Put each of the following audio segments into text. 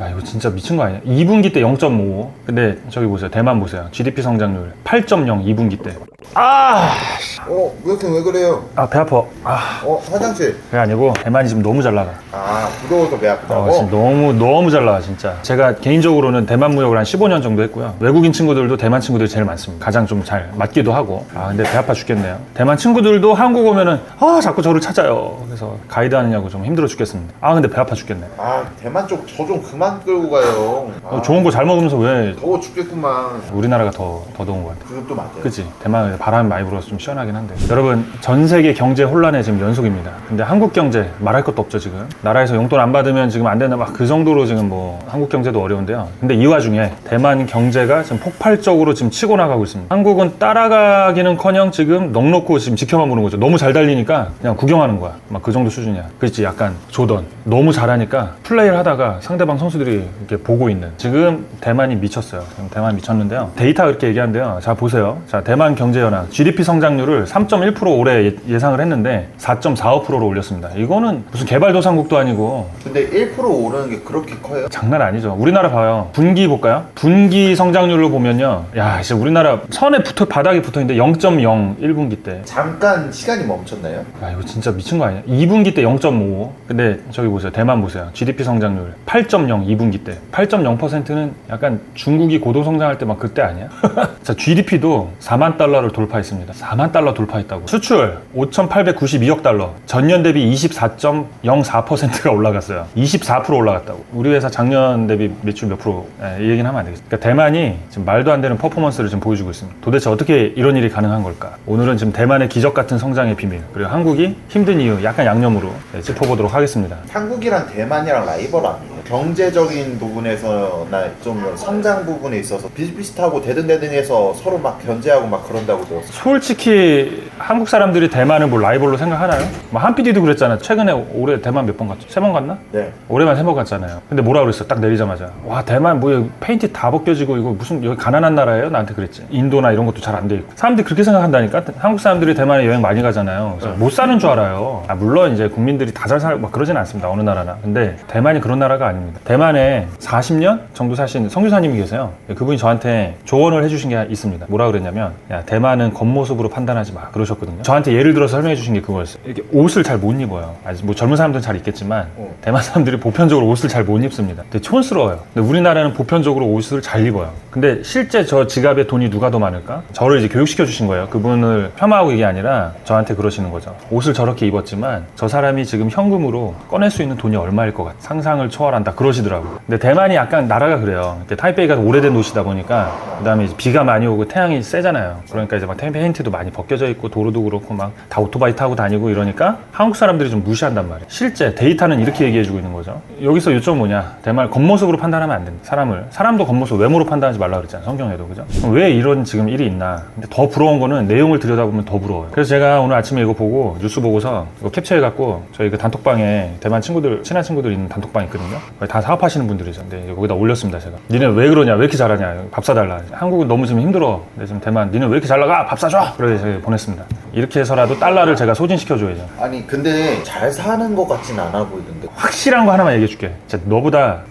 야 이거 진짜 미친 거 아니야? 2분기 때 0.5. 근데 저기 보세요. 대만 보세요. GDP 성장률 8.0 2분기 때. 아, 어, 무역팀 왜 그래요? 아 배 아파. 아, 어, 화장실. 그게 아니고 대만이 지금 너무 잘 나가. 아, 부러워서 배 아프다고? 어, 지금 너무 너무 잘 나가 진짜. 제가 개인적으로는 대만 무역을 한 15년 정도 했고요. 외국인 친구들도 대만 친구들이 제일 많습니다. 가장 좀 잘 맞기도 하고. 아 근데 배 아파 죽겠네요. 대만 친구들도 한국 오면은 아 자꾸 저를 찾아요. 그래서 가이드 하느냐고 좀 힘들어 죽겠습니다. 아 근데 배 아파 죽겠네. 아, 대만 쪽 저 좀 그만 끌고 가요. 아, 어, 좋은 거 잘 먹으면서 왜 더워 죽겠구만. 우리나라가 더, 더 더운 것 같아. 그것도 맞아요. 그치 대만에 바람이 많이 불어서 좀 시원하긴 한데. 여러분 전 세계 경제 혼란의 지금 연속입니다. 근데 한국 경제 말할 것도 없죠 지금. 나라에서 용돈 안 받으면 지금 안 된다 막 그 정도로 지금 뭐 한국 경제도 어려운데요. 근데 이 와중에 대만 경제가 지금 폭발적으로 지금 치고 나가고 있습니다. 한국은 따라가기는커녕 지금 넉넉고 지금 지켜만 보는 거죠. 너무 잘 달리니까 그냥 구경하는 거야. 막 그 정도 수준이야. 그렇지 약간 조던. 너무 잘하니까 플레이를 하다가 상대방 선수들이 이렇게 보고 있는. 지금 대만이 미쳤어요. 지금 대만 미쳤는데요. 데이터가 그렇게 얘기하는데요. 자 보세요. 자 대만 경제 연합 GDP 성장률을 3.1% 올해 예- 예상을 했는데 4.45%로 올렸습니다 이거는 무슨 개발도상국도 아니고 근데 1% 오르는 게 그렇게 커요? 장난 아니죠 우리나라 봐요 분기 볼까요 분기 성장률로 보면요 야 진짜 우리나라 선에 붙어 바닥에 붙어 있는데 0.0 1분기 때 잠깐 시간이 멈췄나요? 야 이거 진짜 미친 거 아니야? 2분기 때 0.5. 근데 저기 보세요. 대만 보세요. GDP 성장률 8.0 2분기 때. 8.0%는 약간 중국이 고도 성장할 때 막 그때 아니야? 자, GDP도 4만 달러를 돌파했습니다. 4만 달러 돌파했다고. 수출 5,892억 달러. 전년 대비 24.04%가 올라갔어요. 24% 올라갔다고. 우리 회사 작년 대비 매출 몇 프로? 예, 이 얘기는 하면 안 되겠어. 그러니까 대만이 지금 말도 안 되는 퍼포먼스를 지금 보여주고 있습니다. 도대체 어떻게 이런 일이 가능한 걸까? 오늘은 지금 대만의 기적 같은 성장의 비밀 그리고 한국이 힘든 이유 약간 양념으로 네, 짚어보도록 하겠습니다. 한국이랑 대만이랑 라이벌 아니에요? 경제적인 부분에서나 좀 성장 부분에 있어서 비슷비슷하고 대등대등해서 서로 막 견제하고 막 그런다고 들었어요. 솔직히 한국 사람들이 대만을 뭐 라이벌로 생각하나요? 뭐 한PD도 그랬잖아. 최근에 올해 대만 몇 번 갔죠? 세 번 갔나? 네. 올해만 세 번 갔잖아요. 근데 뭐라 그랬어? 딱 내리자마자. 와, 대만 뭐 여기 페인트 다 벗겨지고 이거 무슨 여기 가난한 나라예요? 나한테 그랬지. 인도나 이런 것도 잘 안 돼 있고. 사람들이 그렇게 생각한다니까? 한국 사람들이 대만에 여행 많이 가잖아요. 그래서 못 사는 줄 알아요. 아, 물론 이제 국민들이 다 잘 살고 막 그러진 않습니다. 어느 나라나. 근데 대만이 그런 나라가 아 닙니다. 대만에 40년 정도 사신 성교사님이 계세요. 그분이 저한테 조언을 해주신 게 있습니다. 뭐라 그랬냐면, 야, 대만은 겉모습으로 판단하지 마. 그러셨거든요. 저한테 예를 들어서 설명해 주신 게 그거였어요. 이렇게 옷을 잘 못 입어요. 아직 뭐 젊은 사람들은 잘 입겠지만, 어. 대만 사람들이 보편적으로 옷을 잘 못 입습니다. 되게 촌스러워요. 근데 우리나라는 보편적으로 옷을 잘 입어요. 근데 실제 저 지갑에 돈이 누가 더 많을까? 저를 이제 교육시켜 주신 거예요. 그분을 폄하하고 이게 아니라 저한테 그러시는 거죠. 옷을 저렇게 입었지만 저 사람이 지금 현금으로 꺼낼 수 있는 돈이 얼마일 것 같아. 상상을 초월한다. 그러시더라고요. 근데 대만이 약간 나라가 그래요. 타이베이가 오래된 도시다 보니까 그다음에 비가 많이 오고 태양이 세잖아요. 그러니까 이제 막 페인트도 많이 벗겨져 있고 도로도 그렇고 막 다 오토바이 타고 다니고 이러니까 한국 사람들이 좀 무시한단 말이에요. 실제 데이터는 이렇게 얘기해주고 있는 거죠. 여기서 요점 뭐냐? 대만 겉모습으로 판단하면 안 된다. 사람을 사람도 겉모습 외모로 판단하지 말라 그랬잖아요. 성경에도 그죠? 왜 이런 지금 일이 있나? 근데 더 부러운 거는 내용을 들여다보면 더 부러워요. 그래서 제가 오늘 아침에 이거 보고 뉴스 보고서 이거 캡처해갖고 저희 그 단톡방에 대만 친구들 친한 친구들 있는 단톡방 있거든요. 다 사업하시는 분들이죠. 근데 거기다 올렸습니다 제가. 니네 왜 그러냐? 왜 이렇게 잘하냐? 밥 사달라. 한국은 너무 지금 힘들어. 근데 지금 대만 니네 왜 이렇게 잘 나가? 밥 사줘. 그래서 제가 보냈습니다. 이렇게 해서라도 달러를 제가 소진시켜줘야죠. 아니 근데 잘 사는 것 같진 않아 보이던데. 확실한 거 하나만 얘기해 줄게. 진짜 너보다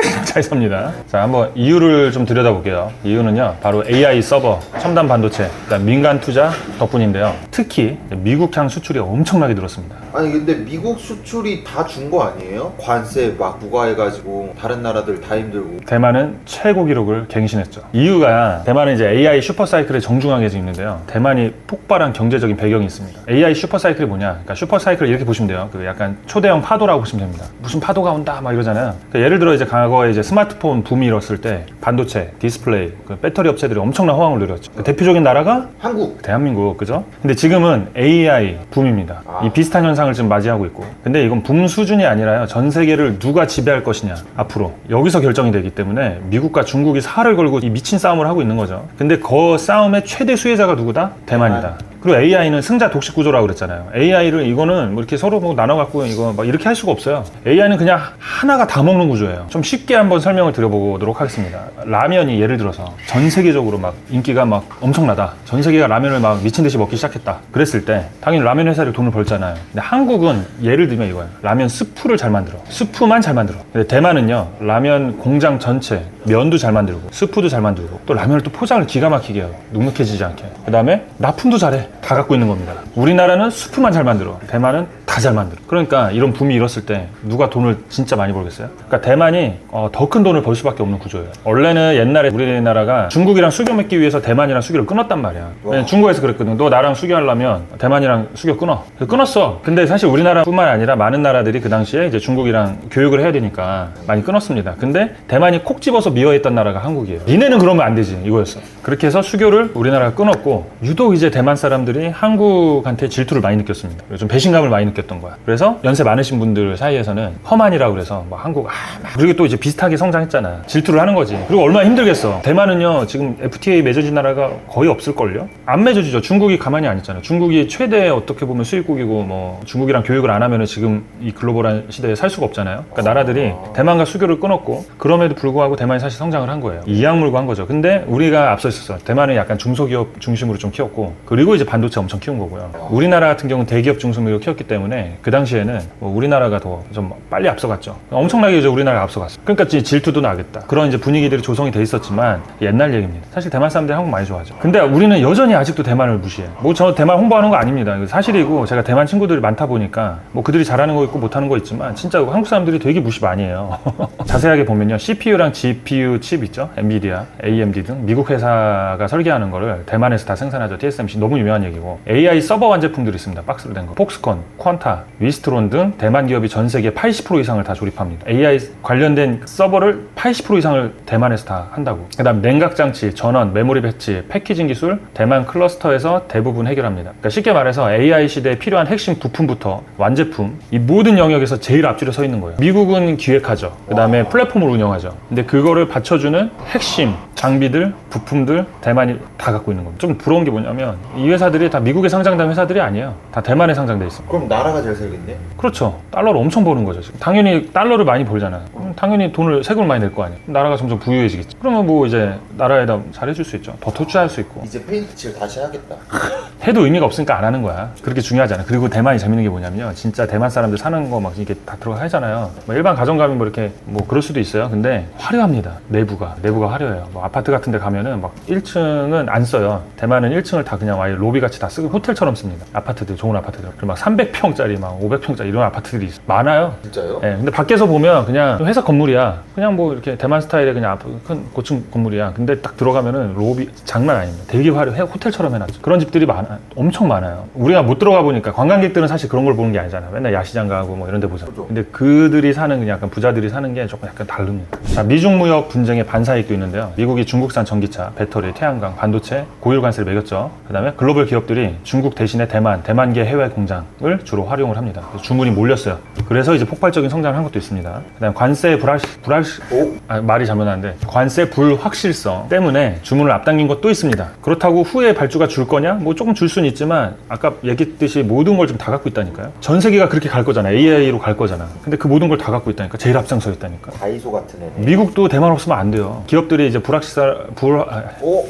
잘 삽니다. 자, 한번 이유를 좀 들여다볼게요. 이유는요, 바로 AI 서버, 첨단 반도체, 그다음 민간 투자 덕분인데요. 특히 미국향 수출이 엄청나게 늘었습니다. 아니 근데 미국 수출이 다 준 거 아니에요? 관세 막 부과해가지고 다른 나라들 다 힘들고. 대만은 최고 기록을 갱신했죠. 이유가 대만은 이제 AI 슈퍼사이클에 정중하게 지금 있는데요. 대만이 폭발한 경제적인 배경이 있습니다. AI 슈퍼사이클이 뭐냐? 그러니까 슈퍼사이클을 이렇게 보시면 돼요. 그 약간 초대형 파도라고 보시면 됩니다. 무슨 파도가 온다 막 이러잖아요. 그러니까 예를 들어 이제 과거에 이제 스마트폰 붐이 일었을 때 반도체, 디스플레이, 그 배터리 업체들이 엄청난 호황을 누렸죠. 그 대표적인 나라가 한국. 대한민국 그죠? 근데 지금은 AI 붐입니다. 아. 이 비슷한 현상을 지금 맞이하고 있고. 근데 이건 붐 수준이 아니라요. 전 세계를 누가 지배할 것이냐 앞으로 여기서 결정이 되기 때문에 미국과 중국이 살을 걸고 이 미친 싸움을 하고 있는 거죠. 근데 그 싸움의 최대 수혜자가 누구다? 대만이다. 그리고 AI는 승자 독식 구조라고 그랬잖아요. AI를 이거는 뭐 이렇게 서로 뭐 나눠 갖고 이거 막 이렇게 할 수가 없어요. AI는 그냥 하나가 다 먹는 구조예요. 좀 쉽게 한번 설명을 드려보도록 하겠습니다. 라면이 예를 들어서 전 세계적으로 막 인기가 막 엄청나다. 전 세계가 라면을 막 미친 듯이 먹기 시작했다. 그랬을 때 당연히 라면 회사를 돈을 벌잖아요. 근데 한국은 예를 들면 이거예요. 라면 스프를 잘 만들어. 스프만 잘 만들어. 근데 대만은요. 라면 공장 전체 면도 잘 만들고 스프도 잘 만들고 또 라면을 또 포장을 기가 막히게 해요. 눅눅해지지 않게. 그 다음에 납품도 잘해. 다 갖고 있는 겁니다. 우리나라는 스프만 잘 만들어. 대만은 다 잘 만들어. 그러니까 이런 붐이 일었을 때 누가 돈을 진짜 많이 벌겠어요? 그러니까 대만이 어, 더 큰 돈을 벌 수밖에 없는 구조예요. 원래는 옛날에 우리나라가 중국이랑 수교 맺기 위해서 대만이랑 수교를 끊었단 말이야. 왜냐면 중국에서 그랬거든. 너 나랑 수교하려면 대만이랑 수교 끊어. 그래서 끊었어. 근데 사실 우리나라뿐만 아니라 많은 나라들이 그 당시에 이제 중국이랑 교육을 해야 되니까 많이 끊었습니다. 근데 대만이 콕 집어서 미워했던 나라가 한국이에요. 니네는 그러면 안 되지. 이거였어. 그렇게 해서 수교를 우리나라가 끊었고 유독 이제 대만 사람들이 한국한테 질투를 많이 느꼈습니다. 그리고 좀 배신감을 많이 느꼈던 거야. 그래서 연세 많으신 분들 사이에서는 험한이라고 그래서 뭐 한국 아, 막 그리고 또 이제 비슷하게 성장했잖아. 질투를 하는 거지. 그리고 얼마나 힘들겠어. 대만은요 지금 FTA 맺어진 나라가 거의 없을걸요? 안 맺어지죠. 중국이 가만히 안 있잖아. 중국이 최대 어떻게 보면 수입국이고 뭐 중국이랑 교육을 안 하면은 지금 이 글로벌한 시대에 살 수가 없잖아요. 그러니까 나라들이 대만과 수교를 끊었고 그럼에도 불구하고 대만이 사실 성장을 한 거예요. 이악 물고 한 거죠. 근데 우리가 앞서 있었어. 대만은 약간 중소기업 중심으로 좀 키웠고 그리고 이제 반도체 엄청 키운 거고요. 우리나라 같은 경우는 대기업 중심으로 키웠기 때문에 그 당시에는 뭐 우리나라가 더 좀 빨리 앞서갔죠. 엄청나게 이제 우리나라가 앞서갔어. 그러니까 이제 질투도 나겠다. 그런 이제 분위기들이 조성이 돼 있었지만 옛날 얘기입니다. 사실 대만 사람들이 한국 많이 좋아하죠. 근데 우리는 여전히 아직도 대만을 무시해. 뭐 저 대만 홍보하는 거 아닙니다. 사실이고 제가 대만 친구들이 많다 보니까 뭐 그들이 잘하는 거 있고 못하는 거 있지만 진짜 한국 사람들이 되게 무시 많이 해요. 자세하게 보면요. CPU랑 GPU 칩 있죠. 엔비디아, AMD 등 미국 회사가 설계하는 거를 대만에서 다 생산하죠. TSMC 너무 유명한 얘기고 AI 서버 완제품들이 있습니다. 박스로 된 거. 폭스콘, 퀀타, 위스트론 등 대만 기업이 전 세계 80% 이상을 다 조립합니다. AI 관련된 서버를 80% 이상을 대만에서 다 한다고. 그다음 냉각 장치, 전원, 메모리 배치, 패키징 기술 대만 클러스터에서 대부분 해결합니다. 그러니까 쉽게 말해서 AI 시대에 필요한 핵심 부품부터 완제품 이 모든 영역에서 제일 앞줄에 서 있는 거예요. 미국은 기획하죠. 그다음에 플랫폼을 운영하죠. 근데 그거를 받쳐주는 핵심 장비들, 부품들 대만이 다 갖고 있는 겁니다. 좀 부러운 게 뭐냐면 이 회사들 이 다 미국에 상장된 회사들이 아니에요. 다 대만에 상장돼 있습니다. 그럼 나라가 잘 살겠네? 그렇죠. 달러를 엄청 버는 거죠. 지금. 당연히 달러를 많이 벌잖아요. 그럼 당연히 돈을 세금을 많이 낼 거 아니에요. 나라가 점점 부유해지겠지. 그러면 뭐 이제 나라에다 잘해줄 수 있죠. 더 투자할 수 있고. 이제 페인트 칠 다시 해야겠다. 해도 의미가 없으니까 안 하는 거야. 그렇게 중요하지 않아. 그리고 대만이 재밌는 게 뭐냐면요. 진짜 대만 사람들 사는 거 막 이게 다 들어가 하잖아요. 뭐 일반 가정 가면 뭐 이렇게 뭐 그럴 수도 있어요. 근데 화려합니다. 내부가. 내부가 화려해요. 뭐 아파트 같은 데 가면은 막 1층은 안 써요. 대만은 1층을 다 그냥 아예 로비 같이 다 쓰고 호텔처럼 씁니다. 아파트들, 좋은 아파트들. 그리고 막 300평짜리 막 500평짜리 이런 아파트들이 있어. 많아요. 진짜요? 예, 근데 밖에서 보면 그냥 회사 건물이야. 그냥 뭐 이렇게 대만 스타일의 그냥 아파- 큰 고층 건물이야. 근데 딱 들어가면은 로비 장난 아닙니다. 되게 화려해. 호텔처럼 해놨죠. 그런 집들이 많아, 엄청 많아요. 우리가 못 들어가 보니까 관광객들은 사실 그런 걸 보는 게 아니잖아. 맨날 야시장 가고 뭐 이런 데 보잖아. 그죠. 근데 그들이 사는 그냥 약간 부자들이 사는 게 조금 약간 다릅니다. 자, 미중 무역 분쟁의 반사이익도 있는데요. 미국이 중국산 전기차, 배터리, 태양광, 반도체, 고율 관세를 매겼죠. 그다음에 글로벌 기업 들이 중국 대신에 대만, 대만계 해외 공장을 주로 활용을 합니다. 주문이 몰렸어요. 그래서 이제 폭발적인 성장을 한 것도 있습니다. 그다음 관세 불확 불확 오? 아, 말이 잘못하는데 관세 불확실성 때문에 주문을 앞당긴 것도 있습니다. 그렇다고 후에 발주가 줄 거냐? 뭐 조금 줄 수는 있지만 아까 얘기했듯이 모든 걸 좀 다 갖고 있다니까요. 전 세계가 그렇게 갈 거잖아. AI로 갈 거잖아. 근데 그 모든 걸 다 갖고 있다니까. 제일 앞장서 있다니까. 다이소 같은 애네. 미국도 대만 없으면 안 돼요. 기업들이 이제 불확실사 불 아, 오?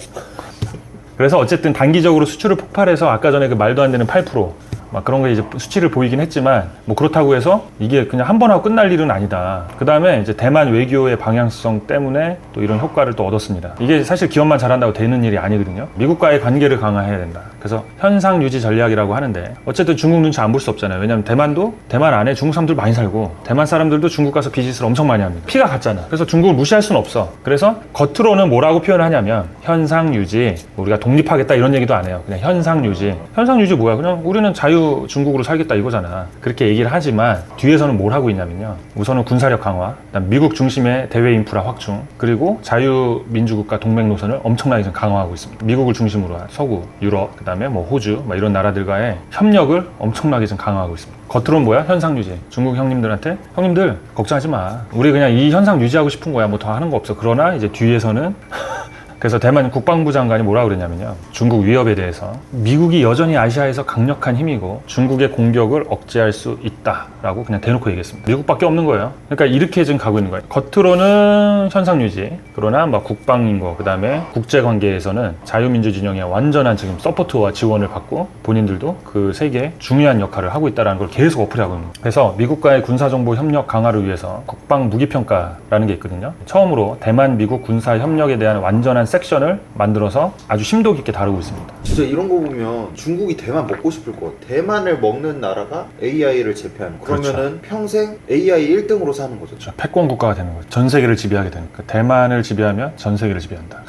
그래서 어쨌든 단기적으로 수출을 폭발해서 아까 전에 그 말도 안 되는 8%. 막 그런 게 이제 수치를 보이긴 했지만 뭐 그렇다고 해서 이게 그냥 한 번 하고 끝날 일은 아니다. 그 다음에 이제 대만 외교의 방향성 때문에 또 이런 효과를 또 얻었습니다. 이게 사실 기업만 잘한다고 되는 일이 아니거든요. 미국과의 관계를 강화해야 된다. 그래서 현상 유지 전략이라고 하는데 어쨌든 중국 눈치 안 볼 수 없잖아요. 왜냐면 대만도 대만 안에 중국 사람들 많이 살고 대만 사람들도 중국 가서 비즈니스를 엄청 많이 합니다. 피가 같잖아. 그래서 중국을 무시할 수는 없어. 그래서 겉으로는 뭐라고 표현을 하냐면 현상 유지 우리가 독립하겠다 이런 얘기도 안 해요. 그냥 현상 유지. 현상 유지 뭐야? 그냥 우리는 자유 중국으로 살겠다 이거잖아. 그렇게 얘기를 하지만 뒤에서는 뭘 하고 있냐면요. 우선은 군사력 강화, 그다음 미국 중심의 대외 인프라 확충, 그리고 자유 민주국가 동맹 노선을 엄청나게 지금 강화하고 있습니다. 미국을 중심으로 한 서구, 유럽, 그다음에 뭐 호주, 막 이런 나라들과의 협력을 엄청나게 지금 강화하고 있습니다. 겉으로는 뭐야? 현상 유지. 중국 형님들한테 형님들 걱정하지 마. 우리 그냥 이 현상 유지하고 싶은 거야. 뭐 더 하는 거 없어. 그러나 이제 뒤에서는 그래서 대만 국방부 장관이 뭐라 그랬냐면요. 중국 위협에 대해서 미국이 여전히 아시아에서 강력한 힘이고 중국의 공격을 억제할 수 있다라고 그냥 대놓고 얘기했습니다. 미국밖에 없는 거예요. 그러니까 이렇게 지금 가고 있는 거예요. 겉으로는 현상 유지, 그러나 뭐 국방인거 그다음에 국제 관계에서는 자유민주 진영의 완전한 지금 서포트와 지원을 받고 본인들도 그 세계에 중요한 역할을 하고 있다는 걸 계속 어플하고 있는 거예요. 그래서 미국과의 군사 정보 협력 강화를 위해서 국방 무기 평가라는 게 있거든요. 처음으로 대만 미국 군사 협력에 대한 완전한 섹션을 만들어서 아주 심도 깊게 다루고 있습니다. 진짜 이런 거 보면 중국이 대만 먹고 싶을 것 같아. 대만을 먹는 나라가 AI를 제패하는 거. 그렇죠. 그러면은 평생 AI 1등으로 사는 거죠. 저 패권 국가가 되는 거죠. 전 세계를 지배하게 거예요. 대만을 지배하면 전 세계를 지배한다.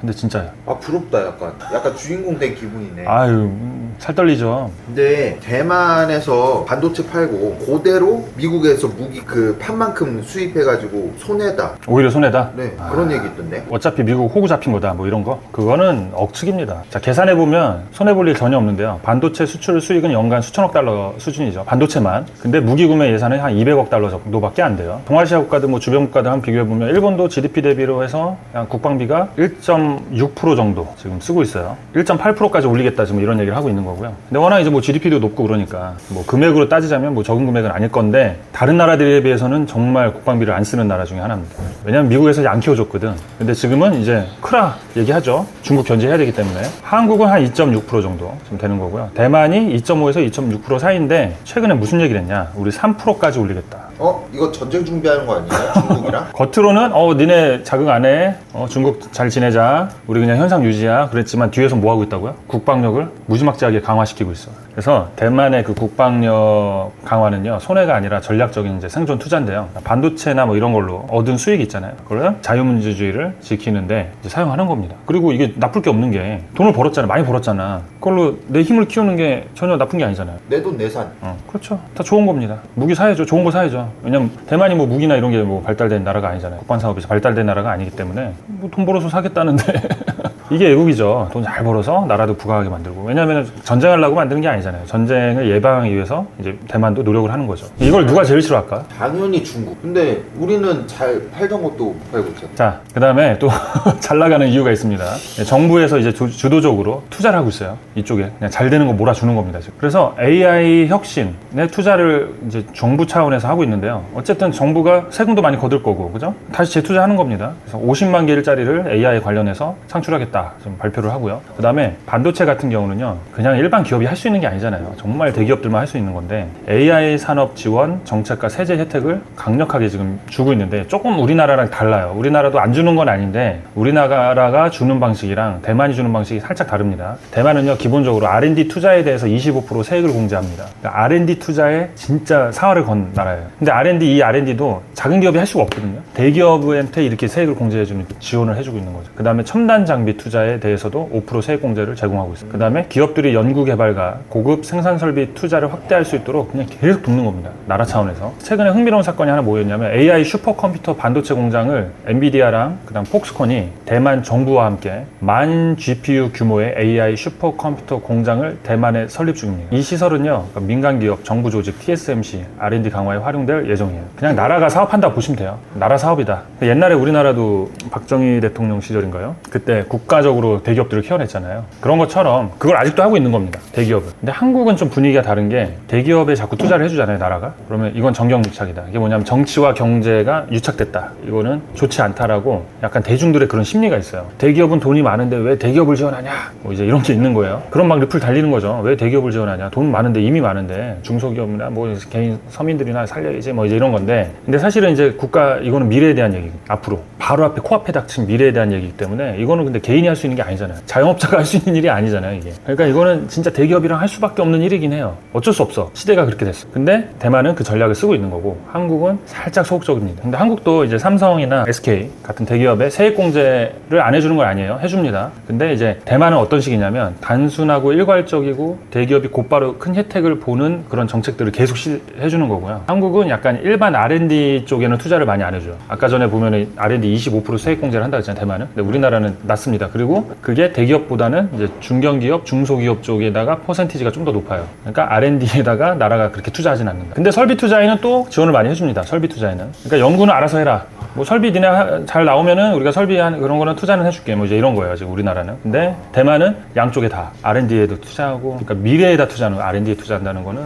근데 진짜요. 아 부럽다 약간. 약간 주인공 된 기분이네. 아유 음, 살 떨리죠. 근데 대만에서 반도체 팔고 그대로 미국에서 무기 그 판만큼 수입해가지고 손해다. 오히려 손해다. 네 아. 그런 얘기 있던데. 어차피 미국 호구 잡힌 거다 뭐 이런 거? 그거는 억측입니다. 자 계산해 보면 손해 볼 일 전혀 없는데요. 반도체 수출 수익은 연간 수천억 달러 수준이죠. 반도체만. 근데 무기 구매 예산은 한 200억 달러 정도밖에 안 돼요. 동아시아 국가들 뭐 주변 국가들 한 비교해 보면 일본도 GDP 대비로 해서 국방비가 1.6% 정도 지금 쓰고 있어요. 1.8%까지 올리겠다 지금 이런 얘기를 하고 있는 거고요. 근데 워낙 이제 뭐 GDP도 높고 그러니까 뭐 금액으로 따지자면 뭐 적은 금액은 아닐 건데 다른 나라들에 비해서는 정말 국방비를 안 쓰는 나라 중에 하나입니다. 왜냐면 미국에서 안 키워줬거든. 근데 지금은 이제 크라 얘기하죠 중국 견제해야 되기 때문에 한국은 한 2.6% 정도 지금 되는 거고요 대만이 2.5에서 2.6% 사이인데 최근에 무슨 얘기를 했냐 우리 3%까지 올리겠다 어 이거 전쟁 준비하는 거 아니에요? 중국이랑? 겉으로는 어 니네 자극 안 해. 어, 중국 잘 지내자. 우리 그냥 현상 유지야. 그랬지만 뒤에서 뭐 하고 있다고요? 국방력을 무지막지하게 강화시키고 있어. 그래서 대만의 그 국방력 강화는요 손해가 아니라 전략적인 이제 생존 투자인데요. 반도체나 뭐 이런 걸로 얻은 수익이 있잖아요. 그걸 자유민주주의를 지키는데 이제 사용하는 겁니다. 그리고 이게 나쁠 게 없는 게 돈을 벌었잖아. 많이 벌었잖아. 그걸로 내 힘을 키우는 게 전혀 나쁜 게 아니잖아요. 내 돈 내산. 어, 그렇죠. 다 좋은 겁니다. 무기 사야죠. 좋은 거 사야죠. 왜냐면 대만이 뭐 무기나 이런 게 뭐 발달된 나라가 아니잖아요. 국방 사업이 발달된 나라가 아니기 때문에 뭐 돈 벌어서 사겠다는데 이게 애국이죠. 돈 잘 벌어서 나라도 부강하게 만들고. 왜냐면 전쟁하려고 만드는 게 아니잖아요. 전쟁을 예방하기 위해서 이제 대만도 노력을 하는 거죠. 이걸 누가 제일 싫어할까? 당연히 중국. 근데 우리는 잘 팔던 것도 못 팔고 있잖아. 자, 그 다음에 또 잘 나가는 이유가 있습니다. 예, 정부에서 이제 주, 주도적으로 투자를 하고 있어요. 이쪽에. 그냥 잘 되는 거 몰아주는 겁니다. 지금. 그래서 AI 혁신에 투자를 이제 정부 차원에서 하고 있는데요. 어쨌든 정부가 세금도 많이 거둘 거고, 그죠? 다시 재투자하는 겁니다. 그래서 50만 개짜리를 AI 관련해서 창출하겠다. 지금 발표를 하고요. 그 다음에 반도체 같은 경우는요. 그냥 일반 기업이 할 수 있는 게 아니잖아요. 정말 대기업들만 할 수 있는 건데 AI 산업 지원 정책과 세제 혜택을 강력하게 지금 주고 있는데 조금 우리나라랑 달라요. 우리나라도 안 주는 건 아닌데 우리나라가 주는 방식이랑 대만이 주는 방식이 살짝 다릅니다. 대만은요 기본적으로 R&D 투자에 대해서 25% 세액을 공제합니다. 그러니까 R&D 투자에 진짜 사활을 건 나라예요. 근데 R&D 이 R&D도 작은 기업이 할 수가 없거든요. 대기업한테 이렇게 세액을 공제해주는 지원을 해주고 있는 거죠. 그 다음에 첨단 장비 투자 에 대해서도 5% 세액 공제를 제공하고 있어요. 그 다음에 기업들이 연구 개발과 고급 생산 설비 투자를 확대할 수 있도록 그냥 계속 돕는 겁니다. 나라 차원에서. 최근에 흥미로운 사건이 하나 뭐였냐면 AI 슈퍼컴퓨터 반도체 공장을 엔비디아랑 그 다음 폭스콘이 대만 정부와 함께 만 GPU 규모의 AI 슈퍼컴퓨터 공장을 대만에 설립 중입니다. 이 시설은요 그러니까 민간 기업, 정부 조직, TSMC R&D 강화에 활용될 예정이에요. 그냥 나라가 사업한다 고 보시면 돼요. 나라 사업이다. 옛날에 우리나라도 박정희 대통령 시절인가요? 그때 국가 적으로 대기업들을 키워냈잖아요. 그런 것처럼 그걸 아직도 하고 있는 겁니다. 대기업은. 근데 한국은 좀 분위기가 다른 게 대기업에 자꾸 투자를 해주잖아요, 나라가. 그러면 이건 정경유착이다. 이게 뭐냐면 정치와 경제가 유착됐다. 이거는 좋지 않다라고 약간 대중들의 그런 심리가 있어요. 대기업은 돈이 많은데 왜 대기업을 지원하냐? 뭐 이제 이런 게 있는 거예요. 그런 막 리플 달리는 거죠. 왜 대기업을 지원하냐? 돈 많은데 이미 많은데 중소기업이나 뭐 개인 서민들이나 살려야지 뭐 이제 이런 건데. 근데 사실은 이제 국가 이거는 미래에 대한 얘기. 앞으로 바로 앞에 코앞에 닥친 미래에 대한 얘기이기 때문에 이거는 근데 개인 이 할 수 있는 게 아니잖아요. 자영업자가 할 수 있는 일이 아니잖아요, 이게. 그러니까 이거는 진짜 대기업이랑 할 수밖에 없는 일이긴 해요. 어쩔 수 없어. 시대가 그렇게 됐어. 근데 대만은 그 전략을 쓰고 있는 거고 한국은 살짝 소극적입니다. 근데 한국도 이제 삼성이나 SK 같은 대기업에 세액 공제를 안 해주는 건 아니에요. 해줍니다. 근데 이제 대만은 어떤 식이냐면 단순하고 일괄적이고 대기업이 곧바로 큰 혜택을 보는 그런 정책들을 계속 시- 해주는 거고요. 한국은 약간 일반 R&D 쪽에는 투자를 많이 안 해줘요. 아까 전에 보면 R&D 25% 세액 공제를 한다 했잖아요. 대만은. 근데 우리나라는 낮습니다. 그리고 그게 대기업보다는 이제 중견기업, 중소기업 쪽에다가 퍼센티지가 좀 더 높아요. 그러니까 R&D에다가 나라가 그렇게 투자하진 않는다. 근데 설비 투자에는 또 지원을 많이 해줍니다. 설비 투자에는. 그러니까 연구는 알아서 해라. 뭐 설비 니네 하- 잘 나오면은 우리가 설비한 그런 거는 투자는 해줄게 뭐 이제 이런 거예요 지금 우리나라는 근데 대만은 양쪽에 다 R&D에도 투자하고 그러니까 미래에다 투자하는 거 R&D에 투자한다는 거는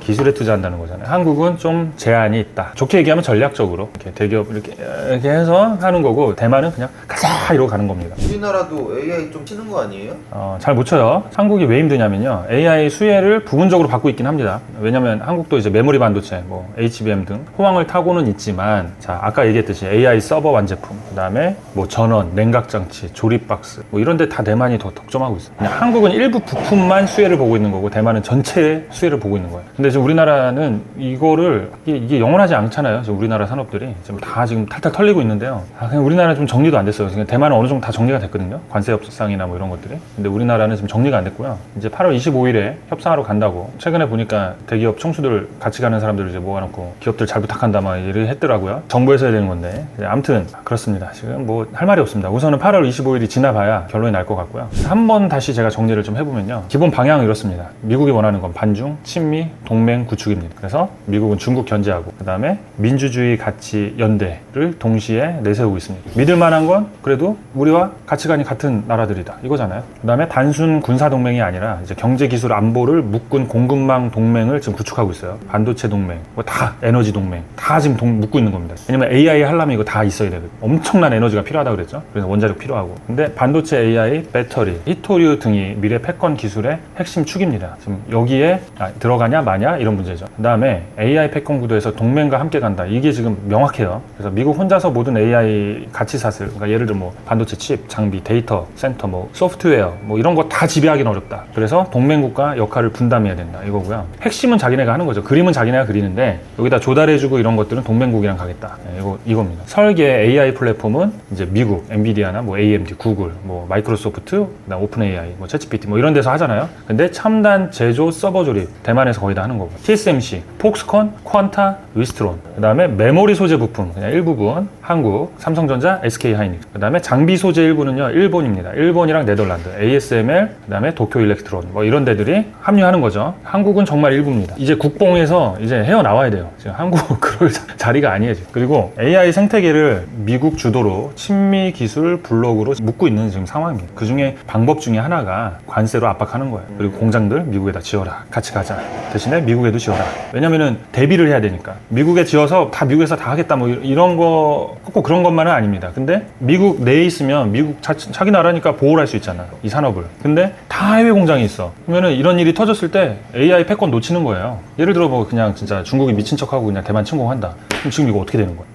기술에 투자한다는 거잖아요 한국은 좀 제한이 있다 좋게 얘기하면 전략적으로 이렇게 대기업 이렇게 이렇게 해서 하는 거고 대만은 그냥 가자 이러고 가는 겁니다 우리나라도 AI 좀 치는 거 아니에요? 어, 잘 못 쳐요. 한국이 왜 힘드냐면요. AI 수혜를 부분적으로 받고 있긴 합니다. 왜냐면 한국도 이제 메모리 반도체, 뭐 HBM 등 호황을 타고는 있지만, 자, 아까 얘기했듯이 AI 서버 완제품, 그 다음에 뭐 전원, 냉각 장치, 조립 박스, 뭐 이런 데 다 대만이 더 독점하고 있어요. 그냥 한국은 일부 부품만 수혜를 보고 있는 거고, 대만은 전체의 수혜를 보고 있는 거예요. 근데 지금 우리나라는 이거를, 이게, 이게 영원하지 않잖아요. 지금 우리나라 산업들이. 지금 다 지금 탈탈 털리고 있는데요. 아, 그냥 우리나라 좀 정리도 안 됐어요. 지금 대만은 어느 정도 다 정리가 됐거든요. 관세 협상이나 뭐 이런 것들이. 근데 우리나라는 지금 정리가 안 됐고요. 이제 8월 25일에 협상하러 간다고. 최근에 보니까 대기업 총수들 같이 가는 사람들 이제 모아놓고 기업들 잘 부탁한다 막 이렇게 했더라고요. 정부에서 해야 되는 건데. 아무튼 그렇습니다. 지금 뭐 할 말이 없습니다. 우선은 8월 25일이 지나봐야 결론이 날 것 같고요. 한 번 다시 제가 정리를 좀 해보면요. 기본 방향은 이렇습니다. 미국이 원하는 건 반중, 친미, 동맹 구축입니다. 그래서 미국은 중국 견제하고 그 다음에 민주주의 가치 연대를 동시에 내세우고 있습니다. 믿을 만한 건 그래도 우리와 가치관이 같은 나라들이다 이거잖아요. 그 다음에 단순 군사 동맹이 아니라 이제 경제 기술 안보를 묶은 공급망 동맹을 지금 구축하고 있어요. 반도체 동맹, 뭐 다 에너지 동맹, 다 지금 동- 묶고 있는 겁니다. 왜냐면 AI 하려면 이거 다 있어야 되거든. 엄청난 에너지가 필요하다 그랬죠. 그래서 원자력 필요하고. 근데 반도체 AI, 배터리, 히토류 등이 미래 패권 기술의 핵심 축입니다. 지금 여기에 아, 들어가냐 마냐 이런 문제죠. 그 다음에 AI 패권 구도에서 동맹과 함께 간다. 이게 지금 명확해요. 그래서 미국 혼자서 모든 AI 가치 사슬, 그러니까 예를 들어 뭐 반도체 칩, 장비, 데이터 센터, 뭐 소프트웨어, 뭐 이런 거 다 지배하기는 어렵다. 그래서 동맹국가 역할을 분담해야 된다. 이거고요. 핵심은 자기네가 하는 거죠. 그림은 자기네가 그리는데 여기다 조달해주고 이런 것들은 동맹국이랑 가겠다. 네, 이거 이겁니다. 설계 AI 플랫폼은 이제 미국, 엔비디아나 뭐 AMD, 구글, 뭐 마이크로소프트, 그다음 오픈 AI, 뭐 챗GPT 뭐 이런 데서 하잖아요. 근데 첨단 제조 서버 조립 대만에서 거의 다 하는 거고. TSMC, 폭스콘, 퀀타, 위스트론. 그 다음에 메모리 소재 부품 그냥 일부분 한국, 삼성전자, SK 하이닉스. 그 다음에 장비 소재 일부는요 일본입니다. 일본이랑 네덜란드, ASML, 그 다음에 도쿄 일렉트론 뭐 이런 데들이 합류하는 거죠. 한국은 정말 일부입니다. 이제 국뽕에서 이제 헤어 나와야 돼요. 지금 한국은 그럴 자- 자리가 아니에요. 그리고 AI 생태계를 미국 주도로 친미 기술 블록으로 묶고 있는 지금 상황입니다. 그 중에 방법 중에 하나가 관세로 압박하는 거예요. 그리고 공장들 미국에다 지어라. 같이 가자. 대신에 미국에도 지어라. 왜냐면은 대비를 해야 되니까. 미국에 지어서 다 미국에서 다 하겠다 뭐 이런 거 꼭 그런 것만은 아닙니다. 근데 미국 내에 있으면 미국 자, 자기 나라니까 보호를 할 수 있잖아. 이 산업을. 근데 다 해외 공장이 있어. 그러면은 이런 일이 터졌을 때 AI 패권 놓치는 거예요. 예를 들어 뭐 그냥 진짜 중국이 미친 척하고 그냥 대만 침공한다. 그럼 지금 이거 어떻게 되는 거야?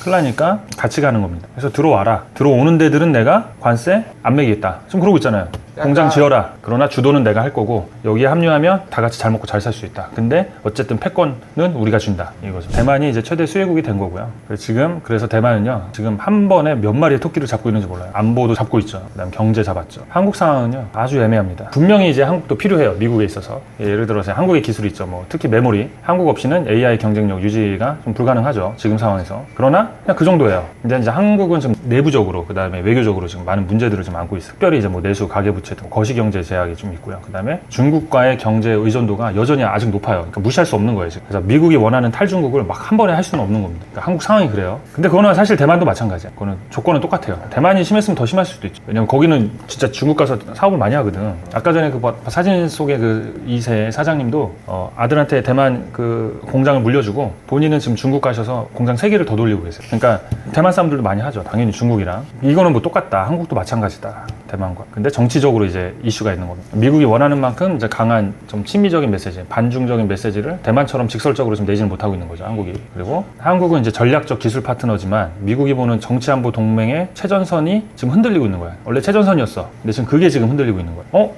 큰일 나니까 같이 가는 겁니다. 그래서 들어와라. 들어오는 데들은 내가 관세 안 매기겠다. 지금 그러고 있잖아요. 공장 지어라. 그러나 주도는 내가 할 거고 여기에 합류하면 다 같이 잘 먹고 잘 살 수 있다. 근데 어쨌든 패권은 우리가 준다. 이거죠. 대만이 이제 최대 수혜국이 된 거고요. 그래서 지금 그래서 대만은요. 지금 한 번에 몇 마리의 토끼를 잡고 있는지 몰라요. 안보도 잡고 있죠. 그다음 경제 잡았죠. 한국 상황은요. 아주 애매합니다. 분명히 이제 한국도 필요해요. 미국에 있어서. 예를 들어서 한국의 기술이 있죠. 뭐 특히 메모리. 한국 없이는 AI 경쟁력 유지가 좀 불가능하죠. 지금 상황에서. 그러나 그냥 그 정도예요. 근데 이제 한국은 좀 내부적으로 그다음에 외교적으로 지금 많은 문제들을 좀 안고 있어요. 특별히 이제 뭐 내수 가계부채 등 거시경제 제약이 좀 있고요. 그 다음에 중국과의 경제 의존도가 여전히 아직 높아요. 그러니까 무시할 수 없는 거예요. 지금. 그래서 미국이 원하는 탈중국을 막 한 번에 할 수는 없는 겁니다. 그러니까 한국 상황이 그래요. 근데 그거는 사실 대만도 마찬가지야. 그거는 조건은 똑같아요. 대만이 심했으면 더 심할 수도 있죠. 왜냐면 거기는 진짜 중국 가서 사업을 많이 하거든. 아까 전에 그뭐 사진 속에 그 이세 사장님도 어, 아들한테 대만 그 공장을 물려주고 본인은 지금 중국 가셔서 공장 세 개를 더 돌리고 계세요. 그러니까 대만 사람들도 많이 하죠. 당연히 중국이랑. 이거는 뭐 똑같다. 한국도 마찬가지다. 대만과. 근데 정치적으로 이제 이슈가 있는 겁니다. 미국이 원하는 만큼 이제 강한 좀 친미적인 메시지, 반중적인 메시지를 대만처럼 직설적으로 좀 내지는 못하고 있는 거죠, 한국이. 그리고 한국은 이제 전략적 기술 파트너지만 미국이 보는 정치 안보 동맹의 최전선이 지금 흔들리고 있는 거야. 원래 최전선이었어. 근데 지금 그게 지금 흔들리고 있는 거야. 어?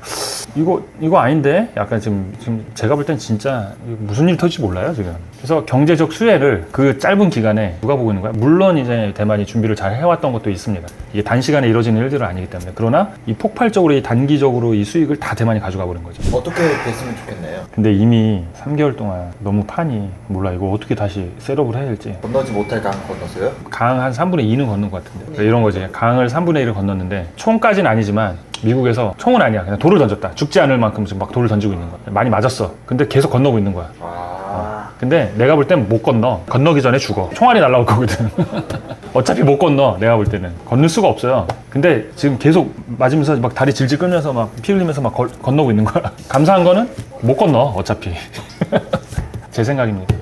이거 이거 아닌데? 약간 지금 지금 제가 볼 땐 진짜 무슨 일이 터질지 몰라요, 지금. 그래서 경제적 수혜를 그 짧은 기간에 누가 보고 있는 거야? 물론 이제 대만이 준비를 잘 해왔던 것도 있습니다. 이게 단시간에 이루어지는 일들은 아니기 때문에. 그러나 이 폭발적으로 이 단기적으로 이 수익을 다 대만이 가져가 버린 거죠. 어떻게 됐으면 좋겠네요. 근데 이미 3개월 동안 너무 판이 몰라 이거 어떻게 다시 셋업을 해야 될지 건너지 못할 강 건너서요? 강 한 3분의 2는 걷는 것 같은데 그러니까 이런 거지 강을 3분의 1을 건넜는데 총까지는 아니지만 미국에서 총은 아니야 그냥 돌을 던졌다 죽지 않을 만큼 지금 막 돌을 던지고 있는 거야 많이 맞았어 근데 계속 건너고 있는 거야 아. 근데 내가 볼 땐 못 건너. 건너기 전에 죽어. 총알이 날라올 거거든. 어차피 못 건너. 내가 볼 때는 건널 수가 없어요. 근데 지금 계속 맞으면서 막 다리 질질 끌면서 막 피 흘리면서 막 걸- 건너고 있는 거야. 감사한 거는 못 건너. 어차피. 제 생각입니다.